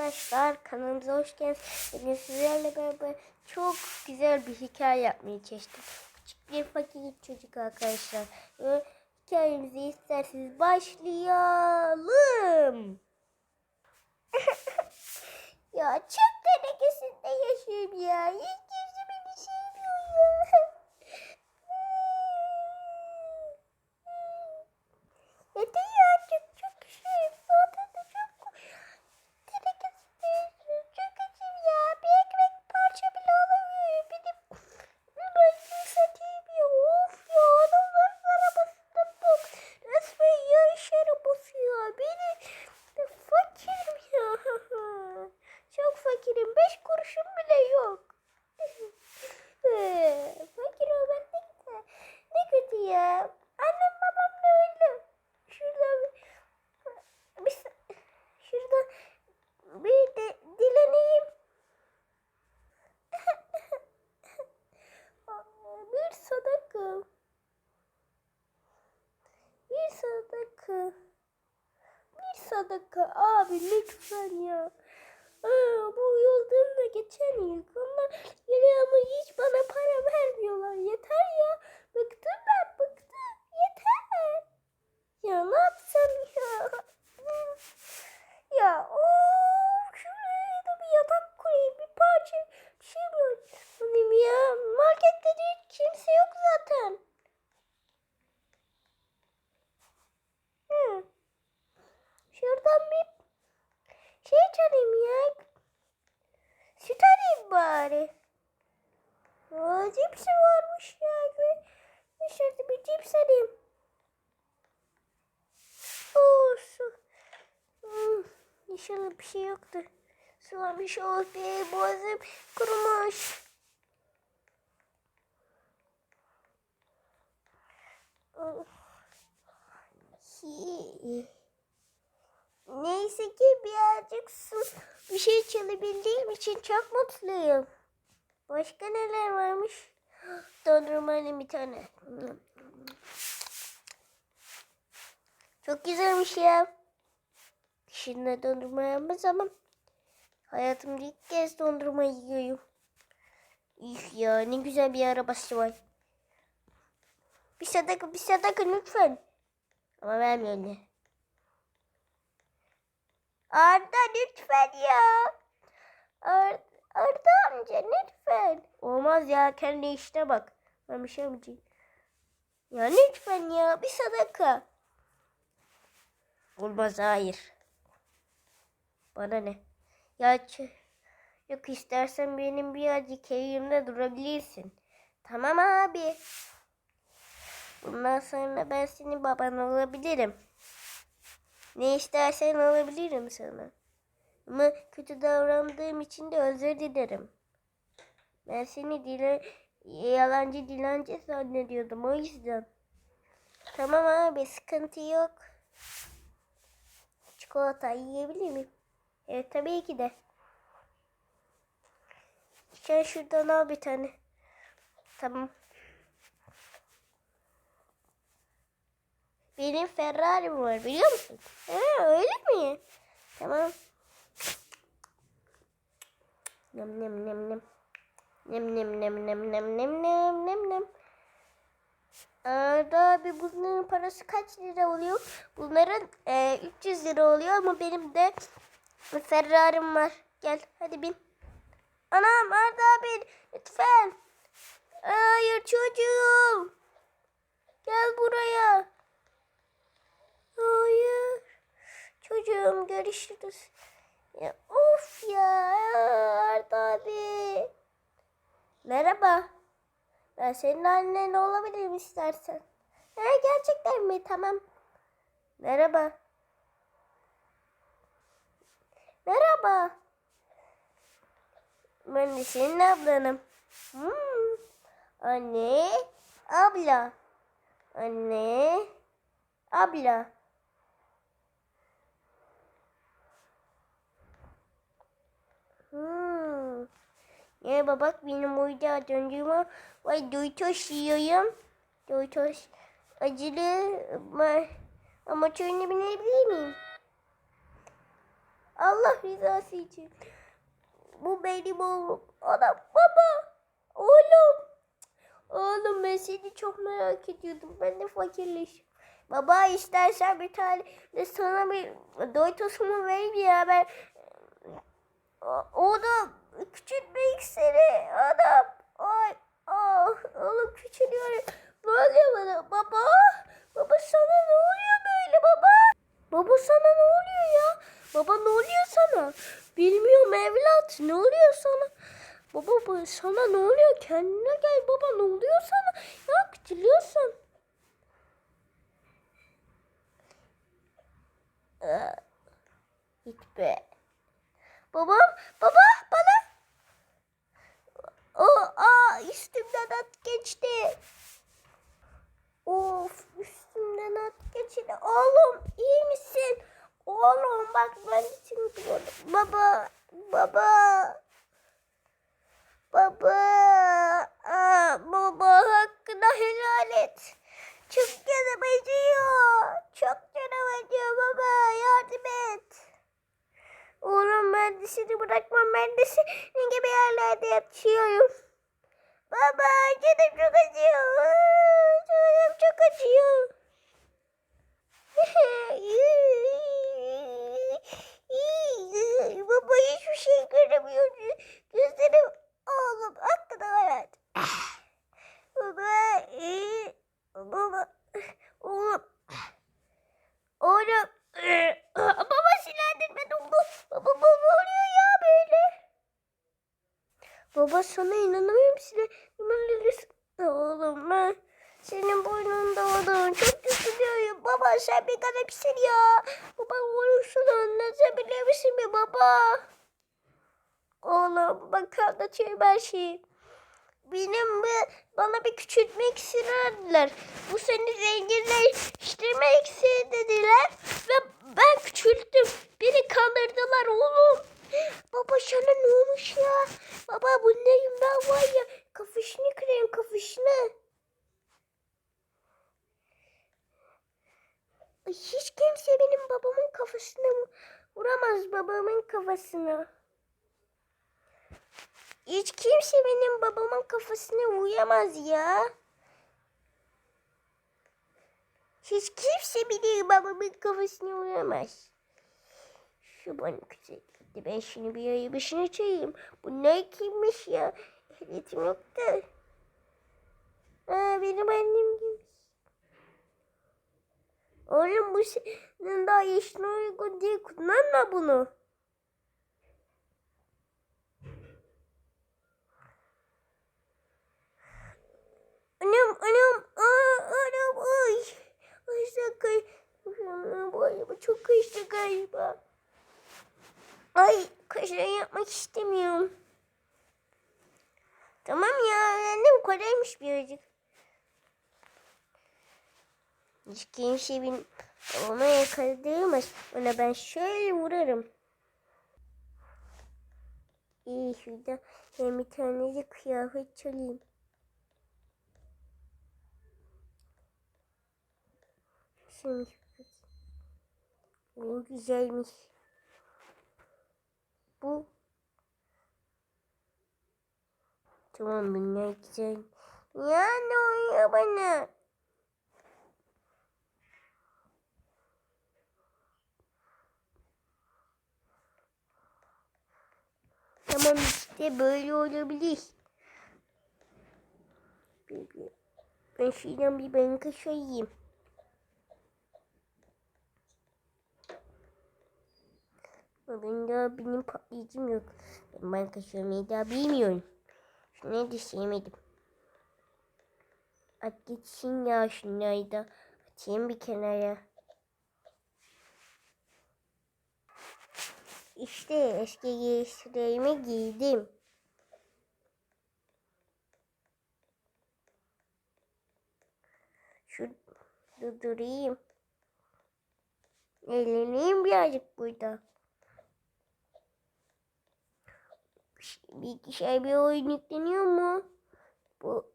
Arkadaşlar kanalımıza hoş geldiniz. Bugün sizlerle beraber çok güzel bir hikaye yapmaya çalıştım. Küçük bir fakir çocuk arkadaşlar. Ve hikayemizi isterseniz başlayalım. ya çöp tenekesinde yaşıyorum ya. Hiç kimse beni sevmiyor ya. Yeter ya çok çok şey. Zaten de çok tenekesinde çok acım ya. Bir ekmek parça bile alamıyor. Benim ben satayım ya. Of ya adamların arabasında bak. Resmen yarış arabası ya. Beni fakirim ya. çok fakirim. Beş kuruşum bile yok. Fakir olmak ne güzel. Ne kötü ya. Annem babam da öldü. Şurada bir, bir şurada bir de dileneyim. bir sadaka. Bir sadaka. Bir sadaka abi lütfen ya. Aa, bu yoldan da geçen yıl. Onlar geliyor ama hiç bana para vermiyorlar. Yeter ya. Bıktım ben bıktım. Yeter. Ya ne yapsam ya? Ya of şuraya da bir yatak koyayım. Bir parça bir şey. Benim ya markette hiç kimse yok zaten. Hı. Şuradan bir şey çalayım ya. Süt alayım bari. Aa, cipsi varmış ya. Dışarıda bir cips alayım. Oo, su. Hmm, bir şey yoktur. Sulamış oh be boğazım kurumuş. Of. Hi. Neyse ki birazcık su bir şey çalabildiğim için çok mutluyum. Başka neler varmış? Dondurma bir tane. Çok güzelmiş ya. Şimdi dondurma yemez ama hayatımda ilk kez dondurma yiyorum. Üf ya ne güzel bir arabası var. Bir sadaka bir sadaka lütfen. Ama vermiyor. Arda lütfen ya. Ar Arda amca lütfen. Olmaz ya kendi işine bak. Ben bir şey yapacağım. Ya lütfen ya bir sadaka. Olmaz hayır. Bana ne? Ya yok istersen benim birazcık evimde durabilirsin. Tamam abi. Bundan sonra ben senin baban olabilirim. Ne istersen alabilirim sana. Ama kötü davrandığım için de özür dilerim. Ben seni dile yalancı dilenci zannediyordum o yüzden. Tamam abi sıkıntı yok. Çikolata yiyebilir miyim? Evet tabii ki de. Sen şuradan al bir tane. Tamam. Benim Ferrari'm var biliyor musun? Ha, öyle mi? Tamam. Nem nem nem nem. Nem nem nem nem nem nem nem nem nem. Arda abi bunların parası kaç lira oluyor? Bunların e, 300 lira oluyor ama benim de Ferrari'm var. Gel hadi bin. Anam Arda abi lütfen. Hayır çocuğum. Gel buraya. Hayır. Çocuğum görüşürüz. Ya, of ya Arda abi. Merhaba. Ben senin annen olabilirim istersen. Ha, gerçekten mi? Tamam. Merhaba. Merhaba. Ben de senin ablanım. Hmm. Anne, abla. Anne, abla. Hmm. Merhaba bak benim orada döndüğüme var doytoş yiyorum. Doytoş acılı ama, ama çölüne binebilir miyim? Allah rızası için. Bu benim oğlum. Adam baba. Oğlum. Oğlum ben seni çok merak ediyordum. Ben de fakirleştim. Baba istersen bir tane de sana bir doytosumu vereyim ya ben. Oğlum küçültme iksiri adam. Ay ah oğlum küçülüyor. Ne oluyor bana baba? Baba sana ne oluyor böyle baba? Baba sana ne oluyor ya? Baba ne oluyor sana? Bilmiyorum evlat ne oluyor sana? Sana ne oluyor? Kendine gel baba ne oluyor sana? Ya küçülüyorsun. Aa, Git be. Babam, baba bana. O, aa üstümden at geçti. Of üstümden at geçti. Oğlum iyi misin? Oğlum bak ben gördüm. Baba, baba. Baba, baba hakkında helal et. Çok canım acıyor. Çok canım acıyor baba yardım et. Oğlum ben de seni bırakmam. Ben de senin gibi yerlerde yatıyorum. Baba canım çok acıyor. Canım çok acıyor. Baba hiçbir şey göremiyor. Gözlerim oğlum hakkında hayat. Baba, ee, baba, oğlum, oğlum, ee, baba sinirlendirme doldu. Baba, baba oluyor ya böyle. Baba sana inanamıyorum size. Oğlum ben senin boynunda oldum. Çok üzülüyorum. Baba sen bir garipsin ya. Baba onu şunu anlatabilir misin mi baba? Oğlum anlatayım her şeyi. Benim bir, bana bir küçültme iksiri. Bu seni zenginleştirme iksiri. Ve ben küçülttüm. Beni kandırdılar oğlum. Baba sana ne olmuş ya? Baba bu neyim ben var ya. Kafışını kırayım kafışını. Ay, Hiç kimse benim babamın kafasına vur- vuramaz babamın kafasına. Hiç kimse benim babamın kafasına vuramaz ya. Hiç kimse benim babamın kafasına vuramaz. Şu bana güzel. Ben şimdi bir ayı başına çayayım. Bu ne kimmiş ya? Ehliyetim yok da. Aa, benim annem gibi. Oğlum bu senin daha yaşına uygun değil. Kullanma bunu. Anam anam aa anam ay. Ay sakın. Araba çok kıştı galiba. Ay kaşın yapmak istemiyorum. Tamam ya öğrendim kolaymış birazcık. Hiç kimse benim babama yakalayamaz. Ona ben şöyle vurarım. İyi şurada hem bir tane de kıyafet çalayım. Şimdi bu güzelmiş. Bu Tamam bunlar güzel. Ya ne oluyor bana? Tamam işte böyle olabilir. Ben şuradan bir banka soyayım. Bugün daha benim patlayıcım yok. Ben banka soymayı daha bilmiyorum. Şunu da sevmedim. At gitsin ya şunları da. Atayım bir kenara. İşte eski giysilerimi giydim. Şu durayım. Eğleneyim birazcık burada. Bilgisayar bir oyun yükleniyor mu? Bu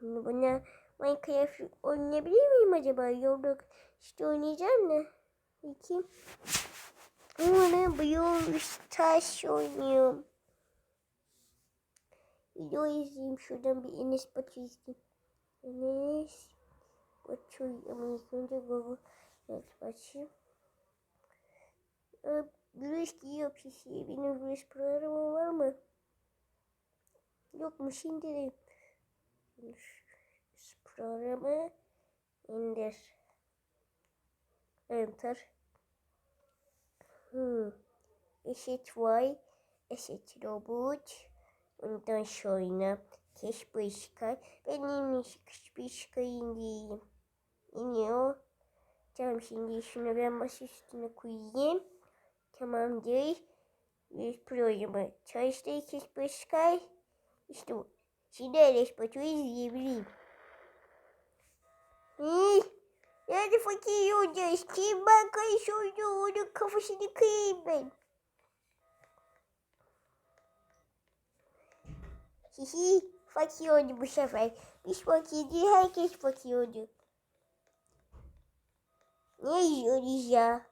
buna Minecraft oynayabilir miyim acaba? Yok işte oynayacağım da. Bakayım. Umarım Brawl Stars oynuyorum. Video izleyeyim şuradan bir Enes Batu izleyeyim. Enes Batu ama ilk önce Google evet başlayayım. Virüs giyiyor PC. Benim virüs programı var mı? Yok mu şimdi Virüs programı indir. Enter. Hmm. Eşit Y. Eşit robot. Ondan sonra keş başka. Benim keş başka indireyim. İniyor. Tamam şimdi şunu ben masa üstüne koyayım. Tamamdır. Bir programı çalıştı keş başka. İşte bu. Şimdi Enes Batu'yu izleyebileyim. Hıh. Yani fakir olacağız. Kim bankayı sordu onun kafasını kırayım ben. Hihi fakir oldu bu sefer. Biz fakir değil herkes fakir oldu. Ne yiyoruz ya?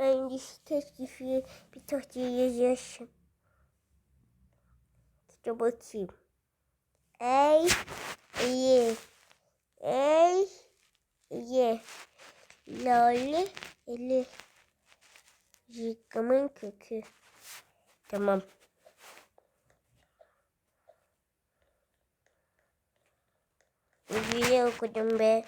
Ben şu teklifi bir tahtaya yazıyorsun. İşte bakayım. Ey, iyi. Ey, iyi. Lale, eli. Yıkamın kökü. Tamam. İyi okudum be.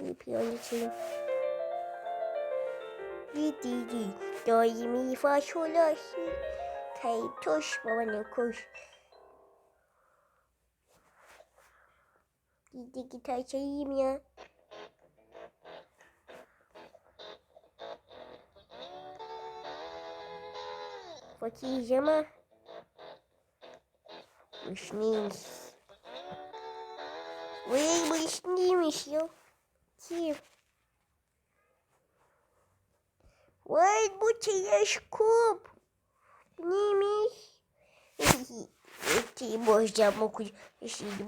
Piyon içine. Didi daimi faş olasın. Kayıp toş babanın koş. Didi gitar çalayım ya. Fakir ama. Neymiş? Vay bu iş neymiş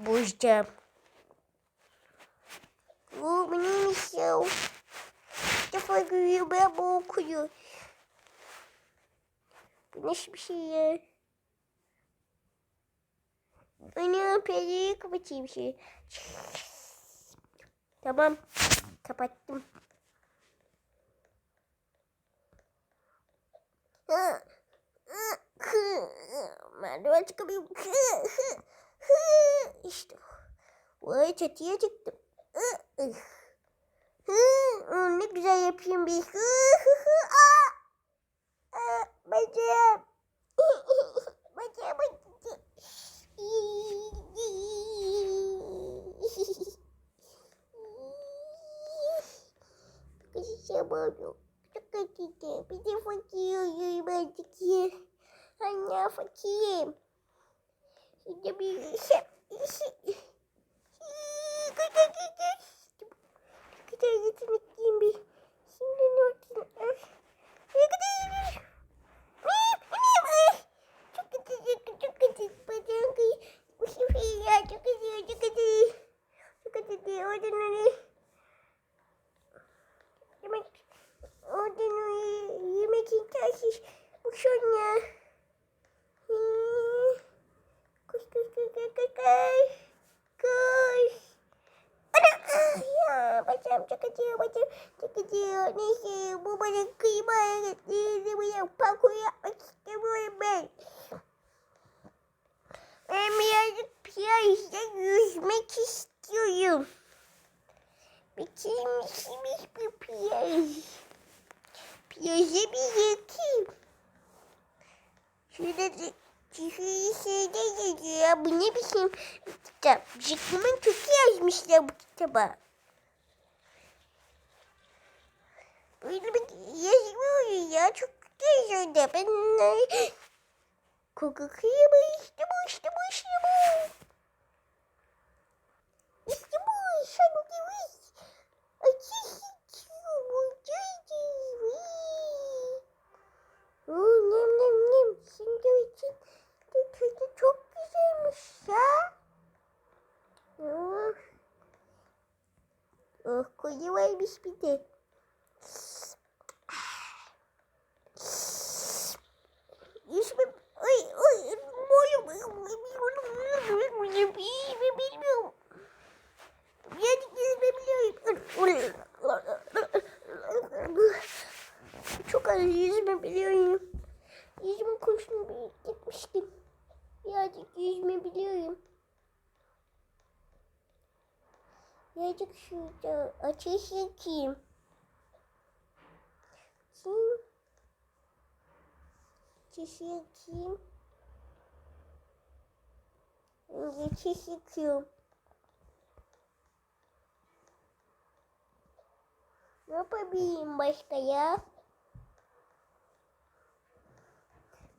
bozacağım. Oo, bu neymiş ya? İlk defa görüyorum ben bu okuyor. Bu nasıl bir şey ya? Ana pereyi kapatayım şey. Tamam. Kapattım. Merdiven çıkamıyorum. İşte. Vay çatıya çıktım. Ne güzel yapayım bir. Bacağım. Bacağım acıdı. Kışa bağlı. Çok acıdı. Bir de fakir oluyorum artık ya. Anne fakirim. Şimdi bir işe. işe. Kadar kadar. Kadar yetenekliyim bir. Şimdi ne oldu? Ne kadar çok kötü, çok çok kötü. Bacağım kayı. Bu sefer ya çok kötü, çok kötü. Çok kötü. Oradan oraya. Yemek. Oradan oraya. Yemek yetersiz. Bu son ya. Hmm. Koş koş koş koş koş koş. Koş. Ana! Ah, Ya bacağım çok acıyor bacağım çok acıyor. Neyse bu bana kıyma öğretti. Bu parkur yapmak istemiyorum ben. Ben birazcık piyajda yüzmek istiyorum. Neymiş bu piyaj. Piyaja bir yakayım. Şurada da Çiftliği şeyde yazıyor. Bu ne biçim bir kitap? Zıkkımın kökü yazmışlar bu kitaba. Öyle ya. Çok güzel de ben. Koku kıyama işte bu işte bu işte bu. İşte bu işte bu gibi. Açış içiyor bu gibi. Nem nem nem. Şimdi için de çok güzelmiş ya. Oh, koyu varmış bir de. Yüzme... Ay ay boyum. Yüzme bilmiyorum. Yani yüzme biliyorum. Çok az yüzme biliyorum. Yüzme kursuna gitmiştim. Birazcık yüzme biliyorum. Birazcık şurada ateş yakayım. Kim? Ateş yakayım. Ateş yakıyorum. Ne yapabilirim başka ya?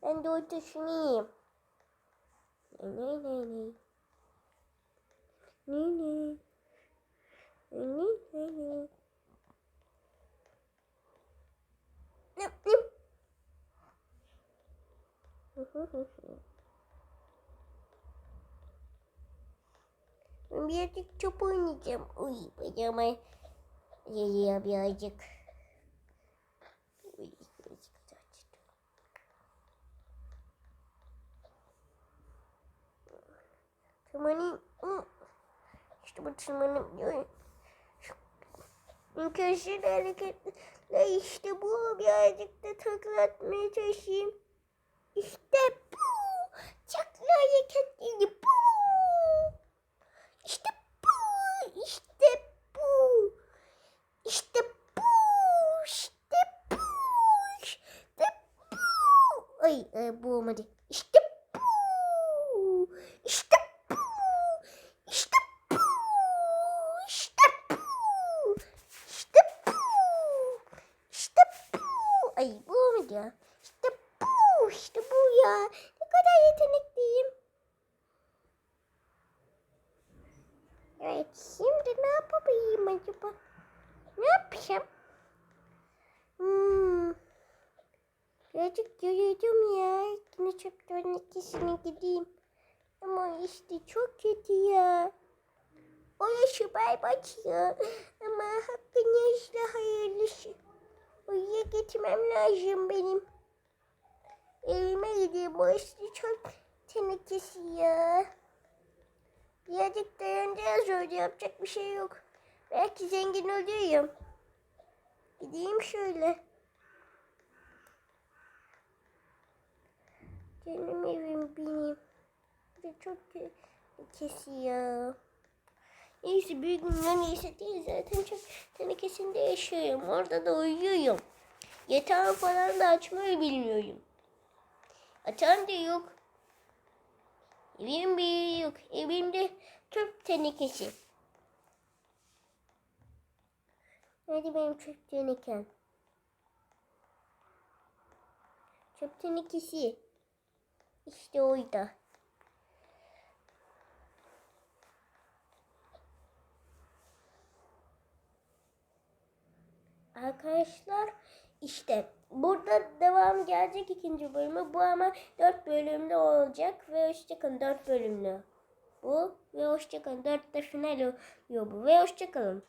Ben de o taşınayım. Ne ne ne ne. Ne ne. Ne ne ne. Nıp nıp. Ben birazcık top oynayacağım. Uy bacağıma yayıyor birazcık. Birazcık acıdı. Tırmanayım. İşte bu tırmanım. Köşeli hareketle işte bu birazcık da taklatmaya çalışayım. İşte hareketleri bu. İşte bu. İşte bu. İşte bu. İşte bu. İşte bu. Ay, ay bu olmadı. İşte bu. İşte bu. İşte bu. İşte bu. İşte bu. İşte bu. Ay bu olmadı ya. İşte bu. İşte bu ya. Ne kadar yetenekliyim. Evet şimdi ne yapabilirim acaba? Ne yapacağım? Hmm. Birazcık yoruldum ya. Yine çöplerin ikisine gideyim. Ama işte çok kötü ya. O yaşı berbat ya. Ama hakkın yaşlı hayırlısı. Oraya gitmem lazım benim. Evime gideyim. Burası çok tenekesi ya. Birazcık dayanacağız öyle yapacak bir şey yok. Belki zengin oluyorum. Gideyim şöyle. Canım evim benim. Bir çok kesiyor. Neyse bir gün neyse değil zaten çok tenekesinde yaşıyorum. Orada da uyuyorum. Yatağı falan da açmayı bilmiyorum. Atan da yok. Evim bir yok. Evimde çöp tenekesi. Nerede benim çöp tenekem? Çöp tenekesi. İşte orada. Arkadaşlar işte burada devam gelecek ikinci bölümü. Bu ama dört bölümde olacak ve hoşçakalın dört bölümlü. Bu ve hoşçakalın dörtte final oluyor bu ve hoşçakalın.